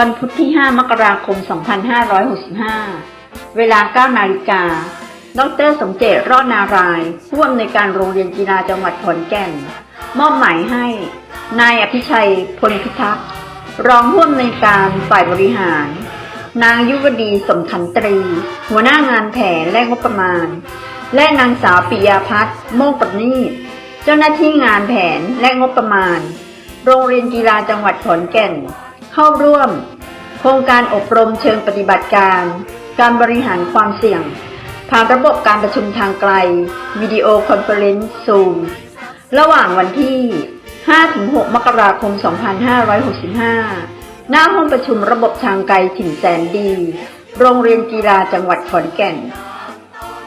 วันพุธที่ 5 มกราคม 2565 เวลา 9 นาฬิกา ดรสมเจตรอดนารายผู้อำนวยการโรงเรียนกีฬาจังหวัดขอนแก่น มอบหมายให้ นายอภิชัยพลพิทักษ์รองผู้อำนวยการฝ่ายบริหาร นางยุวดีสมขันตรี หัวหน้างานแผนและงบประมาณ และนางสาวปิยาพัฒน์โมกปนีเจ้าหน้าที่งานแผนและงบประมาณ โรงเรียนกีฬาจังหวัดขอนแก่น เข้าร่วม โครงการอบรมเชิงปฏิบัติการ การบริหารความเสี่ยง ผ่านระบบการประชุมทางไกล วิดีโอคอนเฟอเรนซ์ซูม ระหว่างวันที่ 5-6 มกราคม 2565 หน้าห้องประชุมระบบทางไกลถิ่นแสนดี โรงเรียนกีฬาจังหวัดขอนแก่น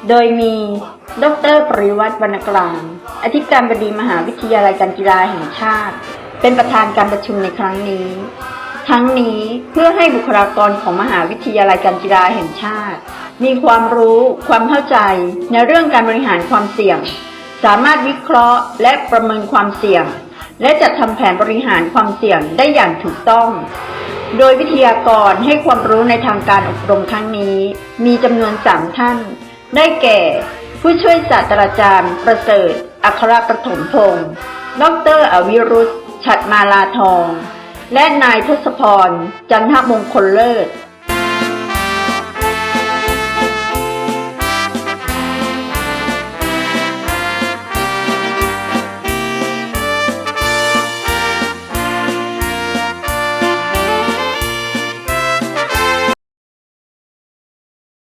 โดยมี ดรปริวัติวรรณกลาง อธิการบดีมหาวิทยาลัยการกีฬาแห่งชาติ เป็นประธานการประชุมในครั้งนี้ ทั้งนี้เพื่อให้บุคลากรของมหาวิทยาลัยการกีฬาแห่งชาติ มีความรู้ ความเข้าใจ ในเรื่องการบริหารความเสี่ยง สามารถวิเคราะห์ และประเมินความเสี่ยง และจัดทำแผนบริหารความเสี่ยงได้อย่างถูกต้อง โดยวิทยากรให้ความรู้ในทางการอบรมครั้งนี้ มีจำนวนสามท่าน ได้แก่ ผู้ช่วยศาสตราจารย์ ประเสริฐ อัครประถมพงศ์ดรอวิรุธ ฉัดมาลาทอง และนายทศพร จันทมงคลเลิศ